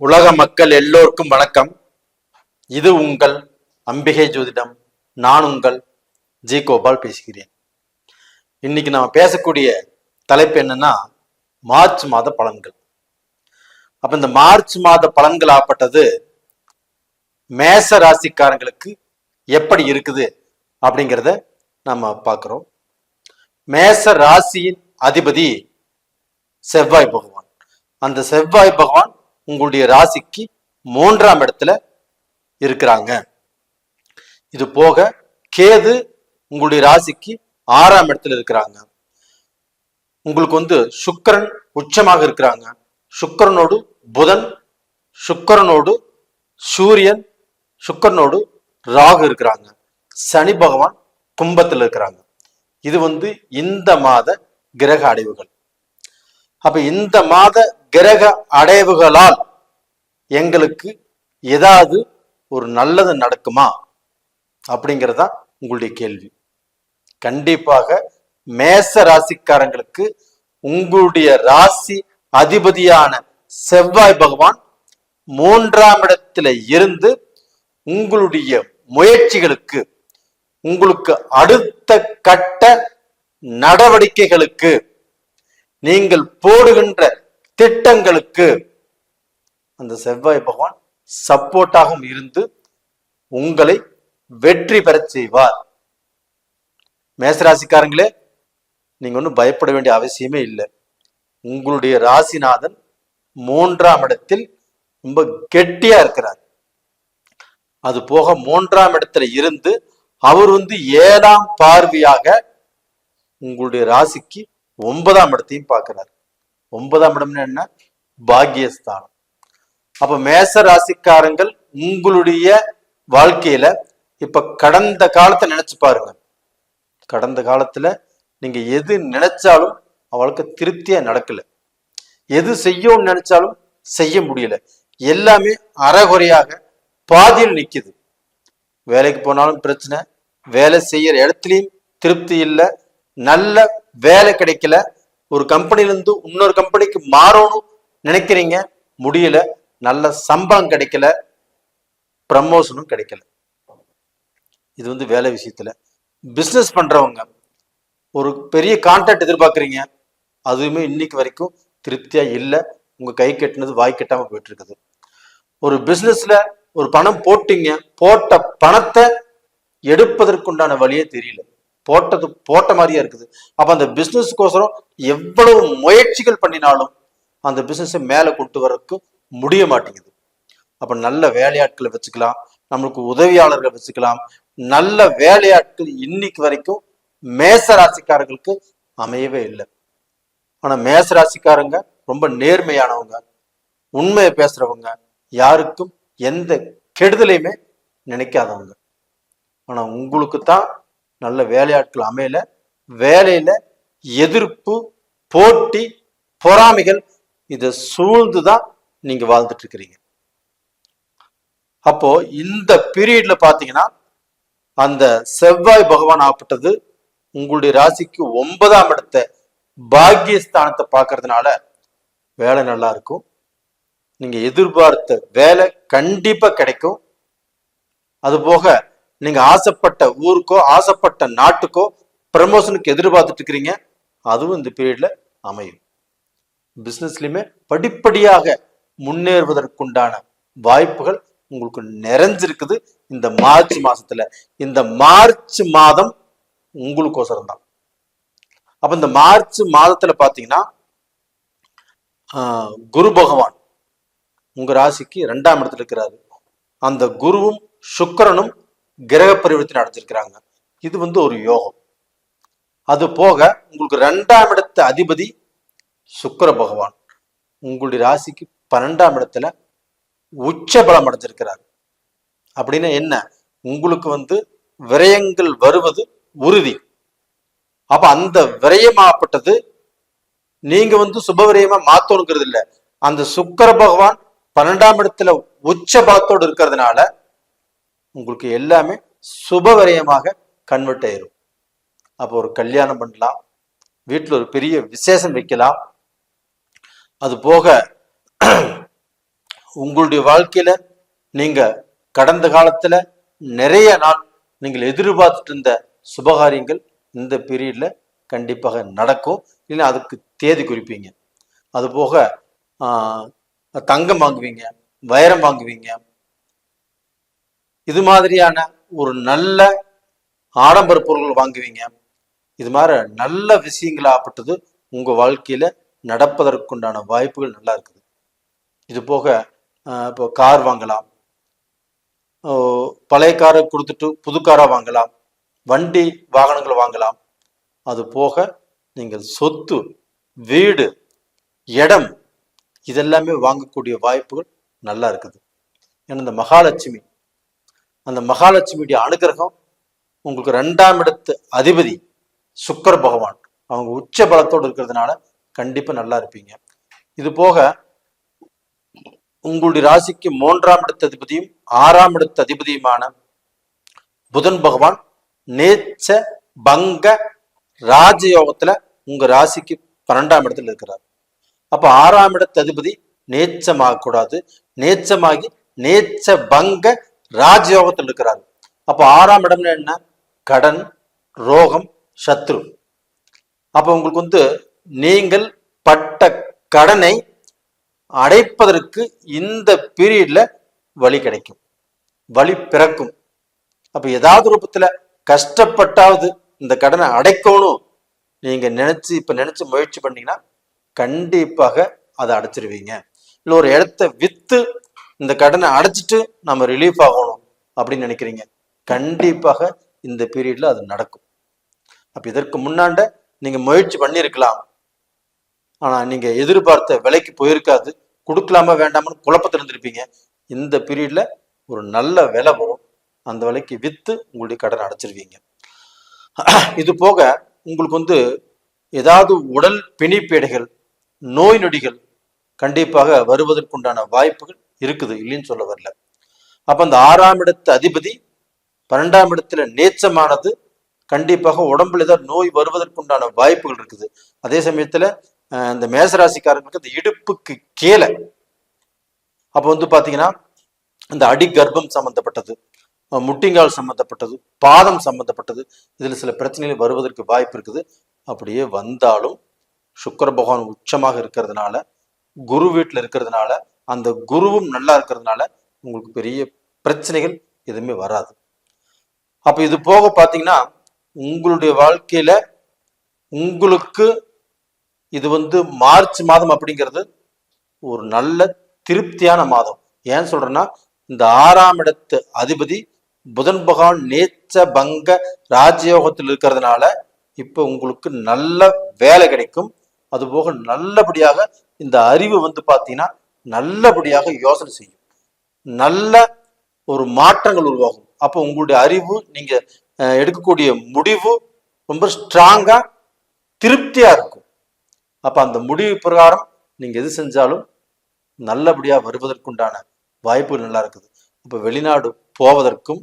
உலக மக்கள் எல்லோருக்கும் வணக்கம். இது உங்கள் அம்பிகை ஜோதிடம். நான் உங்கள் ஜி கோபால் பேசுகிறேன். இன்னைக்கு நம்ம பேசக்கூடிய தலைப்பு என்னன்னா மார்ச் மாத பலன்கள். அப்ப இந்த மார்ச் மாத பலன்கள் ஆப்பட்டது மேச ராசிக்காரங்களுக்கு எப்படி இருக்குது அப்படிங்கிறத நம்ம பார்க்குறோம். மேச ராசியின் அதிபதி செவ்வாய் பகவான். அந்த செவ்வாய் பகவான் உங்களுடைய ராசிக்கு மூன்றாம் இடத்துல இருக்கிறாங்க. இது போக கேது உங்களுடைய ராசிக்கு ஆறாம் இடத்துல இருக்கிறாங்க. உங்களுக்கு வந்து சுக்கிரன் உச்சமாக இருக்கிறாங்க. சுக்கிரனோடு புதன் சுக்கிரனோடு சூரியன் சுக்கிரனோடு ராகு இருக்கிறாங்க. சனி பகவான் கும்பத்தில் இருக்கிறாங்க. இது வந்து இந்த மாத கிரக அடைவுகள். அப்ப இந்த மாத கிரக அடைவுகளால் எங்களுக்கு ஏதாவது ஒரு நல்லது நடக்குமா? அப்படிங்கிறதா உங்களுடைய கேள்வி. கண்டிப்பாக மேச ராசிக்காரங்களுக்கு உங்களுடைய ராசி அதிபதியான செவ்வாய் பகவான் மூன்றாம் இடத்துல இருந்து உங்களுடைய முயற்சிகளுக்கு உங்களுக்கு அடுத்த கட்ட நடவடிக்கைகளுக்கு நீங்கள் போடுகின்ற திட்டங்களுக்கு அந்த செவ்வாய் பகவான் சப்போர்ட்டாகவும் இருந்து உங்களை வெற்றி பெறச் செய்வார். மேசராசிக்காரங்களே நீங்க ஒன்றும் பயப்பட வேண்டிய அவசியமே இல்லை. உங்களுடைய ராசிநாதன் மூன்றாம் இடத்தில் ரொம்ப கெட்டியா இருக்கிறார். அது போக மூன்றாம் இடத்துல இருந்து அவர் வந்து ஏழாம் பார்வையாக உங்களுடைய ராசிக்கு ஒன்பதாம் இடத்தையும் பார்க்கிறார். ஒன்பதாம் இடம்னு என்ன? பாக்கியஸ்தானம். அப்ப மேச ராசிக்காரங்கள் உங்களுடைய வாழ்க்கையில இப்ப கடந்த காலத்தை நினைச்சு பாருங்க. கடந்த காலத்துல நீங்க எது நினைச்சாலும் அவளுக்கு திருப்தியா நடக்கல. எது செய்யணும்னு நினைச்சாலும் செய்ய முடியல. எல்லாமே அறகுறையாக பாதியில் நிக்குது. வேலைக்கு போனாலும் பிரச்சனை வேலை செய்யற இடத்துலயும் திருப்தி இல்லை நல்ல வேலை கிடைக்கல ஒரு கம்பெனில இருந்து இன்னொரு கம்பெனிக்கு மாறணும் நினைக்கிறீங்க? முடியல. நல்ல சம்பளம் கிடைக்கல. ப்ரமோஷனும் கிடைக்கல. இது வந்து வேலை விஷயத்துல. பிசினஸ் பண்றவங்க ஒரு பெரிய கான்ட்ராக்ட் எதிர்பார்க்குறீங்க. அதுவுமே இன்னைக்கு வரைக்கும் திருப்தியா இல்லை. உங்க கை கட்டினது வாய் கட்டாம போயிட்டு இருக்குது ஒரு பிசினஸ்ல ஒரு பணம் போட்டீங்க. போட்ட பணத்தை எடுப்பதற்குண்டான வழியே தெரியல. போட்டது போட்ட மாதிரியே இருக்குது. அப்போ அந்த பிஸ்னஸ்க்கோசரம் எவ்வளவு முயற்சிகள் பண்ணினாலும் அந்த பிஸ்னஸை மேலே கொண்டு வரக்கு முடிய மாட்டேங்குது. அப்போ நல்ல வேலையாட்களை வச்சுக்கலாம் நம்மளுக்கு உதவியாளர்களை வச்சுக்கலாம். நல்ல வேலையாட்கள் இன்னைக்கு வரைக்கும் மேச ராசிக்காரர்களுக்கு அமையவே இல்லை. ஆனால் மேச ராசிக்காரங்க ரொம்ப நேர்மையானவங்க உண்மையை பேசுறவங்க யாருக்கும் எந்த கெடுதலையுமே நினைக்காதவங்க. ஆனால் உங்களுக்கு தான் நல்ல வேலையாட்கள் அமையல. வேலையில எதிர்ப்பு போட்டி பொறாமைகள் இதை சூழ்ந்துதான் நீங்க வாழ்ந்துட்டு இருக்கிறீங்க அப்போ இந்த பீரியட்ல பாத்தீங்கன்னா அந்த செவ்வாய் பகவான் ஆப்பட்டது உங்களுடைய ராசிக்கு ஒன்பதாம் இடத்த பாக்கியஸ்தானத்தை பார்க்கறதுனால வேலை நல்லா இருக்கும். நீங்க எதிர்பார்த்த வேலை கண்டிப்பா கிடைக்கும். அது போக நீங்க ஆசைப்பட்ட ஊருக்கோ ஆசைப்பட்ட நாட்டுக்கோ ப்ரமோஷனுக்கு எதிர்பார்த்துட்டு இருக்கிறீங்க அதுவும் இந்த பீரியட்ல அமையும். பிசினஸ்லயுமே படிப்படியாக முன்னேறுவதற்குண்டான வாய்ப்புகள் உங்களுக்கு நிறைஞ்சிருக்குது. இந்த மார்ச் மாசத்துல. இந்த மார்ச் மாதம் உங்களுக்கோசரம் தான். அப்ப இந்த மார்ச் மாதத்துல பாத்தீங்கன்னா ஆஹ், குரு பகவான் உங்க ராசிக்கு ரெண்டாம் இடத்துல இருக்கிறாரு. அந்த குருவும் சுக்கரனும் கிரக பரிவர்த்தனை அடைஞ்சிருக்கிறாங்க. இது வந்து ஒரு யோகம். அது போக உங்களுக்கு ரெண்டாம் இடத்து அதிபதி சுக்கிர பகவான். உங்களுடைய ராசிக்கு பன்னெண்டாம் இடத்துல உச்ச பலம் அடைஞ்சிருக்கிறார். அப்படின்னா என்ன? உங்களுக்கு வந்து விரயங்கள் வருவது உறுதி. அப்ப அந்த விரயமாப்பட்டது நீங்க வந்து சுப விரயமா மாத்தணுங்கிறது இல்லை அந்த சுக்கிர பகவான் பன்னெண்டாம் இடத்துல உச்ச பலத்தோடு இருக்கிறதுனால உங்களுக்கு எல்லாமே சுபவரியமாக கன்வெர்ட் ஆயிரும். அப்போ ஒரு கல்யாணம் பண்ணலாம் வீட்டில் ஒரு பெரிய விசேஷம் வைக்கலாம். அது போக உங்களுடைய வாழ்க்கையில நீங்க கடந்த காலத்துல நிறைய நாள் நீங்கள் எதிர்பார்த்துட்டு இருந்த சுபகாரியங்கள் இந்த பீரியட்ல கண்டிப்பாக நடக்கும். இல்லை அதுக்கு தேதி குறிப்பீங்க. அது போக ஆஹ், தங்கம் வாங்குவீங்க வைரம் வாங்குவீங்க இது மாதிரியான ஒரு நல்ல ஆடம்பர பொருட்கள் வாங்குவீங்க. இது மாதிரி நல்ல விஷயங்கள் ஆப்பட்டது உங்க வாழ்க்கையில நடப்பதற்குண்டான வாய்ப்புகள் நல்லா இருக்குது. இது போக இப்போ கார் வாங்கலாம். ஓ, பழைய காரை கொடுத்துட்டு புது காராக வாங்கலாம். வண்டி வாகனங்கள் வாங்கலாம். அது போக நீங்கள் சொத்து வீடு இடம் இதெல்லாமே வாங்கக்கூடிய வாய்ப்புகள் நல்லா இருக்குது. ஏன்னா இந்த மகாலட்சுமி அந்த மகாலட்சுமியுடைய அனுகிரகம் உங்களுக்கு ரெண்டாம் இடத்து அதிபதி சுக்கர் பகவான். அவங்க உச்ச பலத்தோடு இருக்கிறதுனால கண்டிப்பா நல்லா இருப்பீங்க. இது போக உங்களுடைய ராசிக்கு மூன்றாம் இடத்து அதிபதியும் ஆறாம் இடத்து அதிபதியுமான புதன் பகவான் நேச்ச பங்க ராஜயோகத்துல உங்க ராசிக்கு பன்னெண்டாம் இடத்துல இருக்கிறார். அப்ப ஆறாம் இடத்து அதிபதி நேச்சமாக கூடாது. நேச்சமாகி நேச்ச பங்க ராஜயோகத்தில் இருக்கிறார் அப்போ ஆறாம் இடம்னு என்ன? கடன் ரோகம் சத்ரு. அப்போ உங்களுக்கு வந்து நீங்கள் பட்ட கடனை அடைப்பதற்கு இந்த பீரியட்ல வழி கிடைக்கும். வழி பிறக்கும். அப்ப ஏதாவது ரூபத்துல கஷ்டப்பட்டாவது இந்த கடனை அடைக்கணும். நீங்க நினைச்சு இப்ப நினைச்சு முயற்சி பண்ணீங்கன்னா கண்டிப்பாக அதை அடைச்சிருவீங்க. இல்லை ஒரு இடத்த வித்து இந்த கடனை அடைச்சிட்டு நம்ம ரிலீஃப் ஆகணும் அப்படின்னு நினைக்கிறீங்க. கண்டிப்பாக இந்த பீரியட்ல அது நடக்கும். அப்ப இதற்கு முன்னாண்ட நீங்க முயற்சி பண்ணியிருக்கலாம். ஆனா நீங்க எதிர்பார்த்த விலைக்கு போயிருக்காது. கொடுக்கலாமா வேண்டாமான்னு குழப்பத்தில் இருந்திருப்பீங்க. இந்த பீரியட்ல ஒரு நல்ல விலை வரும். அந்த விலைக்கு வித்து உங்களுடைய கடன் அடைச்சிருவீங்க. இது போக உங்களுக்கு வந்து ஏதாவது உடல் பிணிப்பேடைகள் நோய் நொடிகள் கண்டிப்பாக வருவதற்குண்டான வாய்ப்புகள் இருக்குது இல்லைன்னு சொல்ல வரல. அப்ப அந்த ஆறாம் இடத்து அதிபதி பன்னெண்டாம் இடத்துல நேச்சமானது கண்டிப்பாக உடம்புல ஏதாவது நோய் வருவதற்குண்டான வாய்ப்புகள் இருக்குது. அதே சமயத்துல இந்த மேசராசிக்காரங்களுக்கு இந்த இடுப்புக்கு கீழே அப்ப வந்து பாத்தீங்கன்னா இந்த அடி கர்ப்பம் சம்பந்தப்பட்டது முட்டிங்கால் சம்பந்தப்பட்டது பாதம் சம்பந்தப்பட்டது இதுல சில பிரச்சனைகள் வருவதற்கு வாய்ப்பு இருக்குது. அப்படியே வந்தாலும் சுக்கர பகவான் உச்சமாக இருக்கிறதுனால குரு வீட்டுல இருக்கிறதுனால அந்த குருவும் நல்லா இருக்கிறதுனால உங்களுக்கு பெரிய பிரச்சனைகள் எதுவுமே வராது. அப்போ இது போக பார்த்தீங்கன்னா உங்களுடைய வாழ்க்கையில உங்களுக்கு இது வந்து மார்ச் மாதம் அப்படிங்கிறது ஒரு நல்ல திருப்தியான மாதம். ஏன் சொல்றேன்னா இந்த ஆறாம் இடத்து அதிபதி புதன் பகவான் நேச்ச பங்க ராஜயோகத்தில் இருக்கிறதுனால இப்போ உங்களுக்கு நல்ல வேலை கிடைக்கும். அதுபோக நல்லபடியாக இந்த அறிவு வந்து பார்த்தீங்கன்னா நல்லபடியாக யோசனை செய்யும். நல்ல ஒரு மாற்றங்கள் உருவாகும். அப்போ உங்களுடைய அறிவு நீங்க எடுக்கக்கூடிய முடிவு ரொம்ப ஸ்ட்ராங்கா திருப்தியா இருக்கும். அப்ப அந்த முடிவு பிரகாரம் நீங்க எது செஞ்சாலும் நல்லபடியா வருவதற்குண்டான வாய்ப்புகள் நல்லா இருக்குது. இப்போ வெளிநாடு போவதற்கும்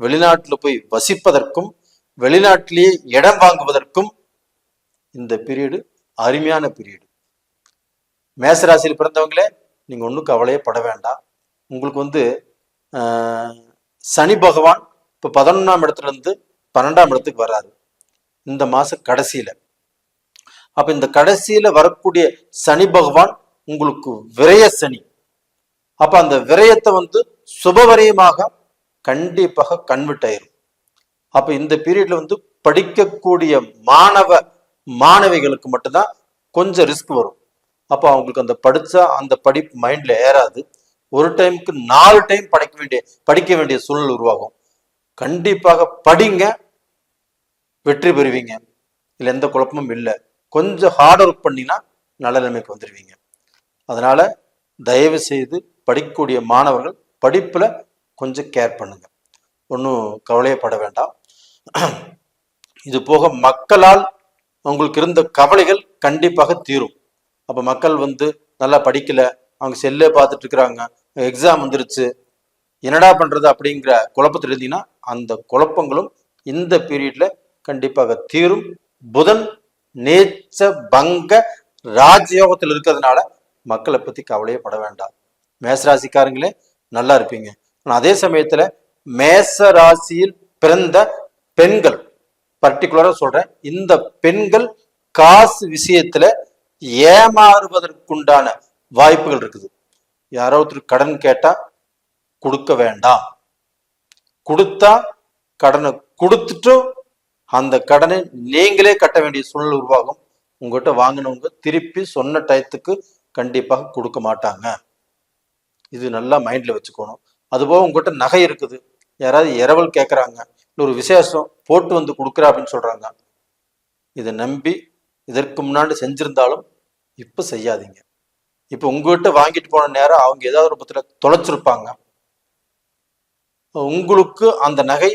வெளிநாட்டில் போய் வசிப்பதற்கும் வெளிநாட்டிலேயே இடம் வாங்குவதற்கும் இந்த பீரியடு அருமையான பீரியடு மேசராசியில் பிறந்தவங்களே நீங்கள் ஒன்றும் கவலையே பட வேண்டாம். உங்களுக்கு வந்து சனி பகவான் இப்போ பதினொன்றாம் இடத்துல இருந்து பன்னெண்டாம் இடத்துக்கு வராது இந்த மாதம் கடைசியில். அப்போ இந்த கடைசியில் வரக்கூடிய சனி பகவான் உங்களுக்கு விரய சனி. அப்போ அந்த விரயத்தை வந்து சுபவரியமாக கண்டிப்பாக கன்வெர்ட் ஆயிரும். அப்போ இந்த பீரியட்ல வந்து படிக்கக்கூடிய மாணவ மாணவிகளுக்கு மட்டும்தான் கொஞ்சம் ரிஸ்க் வரும். அப்போ அவங்களுக்கு அந்த படிச்சா அந்த படிப்பு மைண்ட்ல ஏறாது. ஒரு டைமுக்கு நாலு டைம் படிக்க வேண்டிய படிக்க வேண்டிய சூழல் உருவாகும். கண்டிப்பாக படிங்க வெற்றி பெறுவீங்க. இதுல எந்த குழப்பமும் இல்லை. கொஞ்சம் ஹார்ட் ஒர்க் பண்ணினா நல்ல நிலைமைக்கு வந்துடுவீங்க அதனால தயவு செய்து படிக்கக்கூடிய மாணவர்கள் படிப்புல கொஞ்சம் கேர் பண்ணுங்க. ஒன்றும் கவலையப்பட வேண்டாம். இது போக மக்களால் உங்களுக்கு இருந்த கவலைகள் கண்டிப்பாக தீரும். அப்போ மக்கள் வந்து நல்லா படிக்கல. அவங்க செல்லே பார்த்துட்டு இருக்கிறாங்க. எக்ஸாம் வந்துருச்சு. என்னடா பண்றது அப்படிங்கிற குழப்பத்தில் இருந்தீங்கன்னா அந்த குழப்பங்களும் இந்த பீரியட்ல கண்டிப்பாக தீரும். புதன் நேச்ச பங்க ராஜயோகத்தில் இருக்கிறதுனால மக்களை பத்தி கவலையே பட வேண்டாம். மேசராசிக்காரங்களே நல்லா இருப்பீங்க. ஆனா அதே சமயத்துல மேச ராசியில் பிறந்த பெண்கள் பர்டிகுலராக சொல்றேன். இந்த பெண்கள் காசு விஷயத்துல ஏமாறுவதற்குண்டான வாய்ப்புகள் இருக்குது. யாரோ ஒருத்தர் கடன் கேட்டா கொடுக்க வேண்டாம். கொடுத்தா கடனை கொடுத்துட்டும் அந்த கடனை நீங்களே கட்ட வேண்டிய சூழ்நிலை உருவாகும். உங்ககிட்ட வாங்கினவங்க திருப்பி சொன்ன டயத்துக்கு கண்டிப்பாக கொடுக்க மாட்டாங்க. இது நல்லா மைண்ட்ல வச்சுக்கணும். அதுபோக உங்ககிட்ட நகை இருக்குது. யாராவது இரவல் கேட்குறாங்க இல்லை ஒரு விசேஷம் போட்டு வந்து கொடுக்குறா அப்படின்னு சொல்றாங்க. இதை நம்பி இதற்கு முன்னாடி செஞ்சிருந்தாலும் இப்போ செய்யாதீங்க. இப்போ உங்ககிட்ட வாங்கிட்டு போன நேரம் அவங்க ஏதாவது ஒரு பத்திர தொலைச்சிருப்பாங்க. உங்களுக்கு அந்த நகை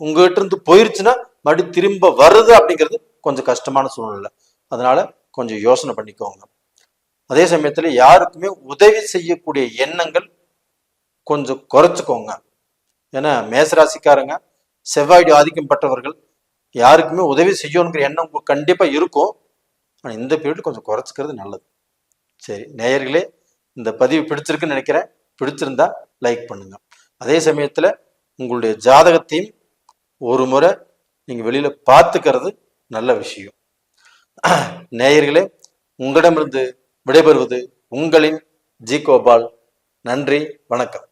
உங்ககிட்ட இருந்து போயிருச்சுன்னா மறுபடியும் திரும்ப வருது அப்படிங்கிறது கொஞ்சம் கஷ்டமான சூழ்நிலை. அதனால கொஞ்சம் யோசனை பண்ணிக்கோங்க. அதே சமயத்துல யாருக்குமே உதவி செய்யக்கூடிய எண்ணங்கள் கொஞ்சம் குறைச்சிக்கோங்க. ஏன்னா மேசராசிக்காரங்க செவ்வாய்டி ஆதிக்கம் பட்டவர்கள் யாருக்குமே உதவி செய்யணுங்கிற எண்ணம் கண்டிப்பாக இருக்கும். ஆனால் இந்த பீரியட் கொஞ்சம் குறைச்சிக்கிறது நல்லது. சரி நேயர்களே இந்த பதிவு பிடிச்சிருக்குன்னு நினைக்கிறேன். பிடிச்சிருந்தா லைக் பண்ணுங்க. அதே சமயத்தில் உங்களுடைய ஜாதகத்தையும் ஒரு முறை நீங்கள் வெளியில் பார்த்துக்கிறது நல்ல விஷயம். நேயர்களே உங்களிடமிருந்து விடைபெறுவது உங்களின் ஜி கோபால். நன்றி வணக்கம்.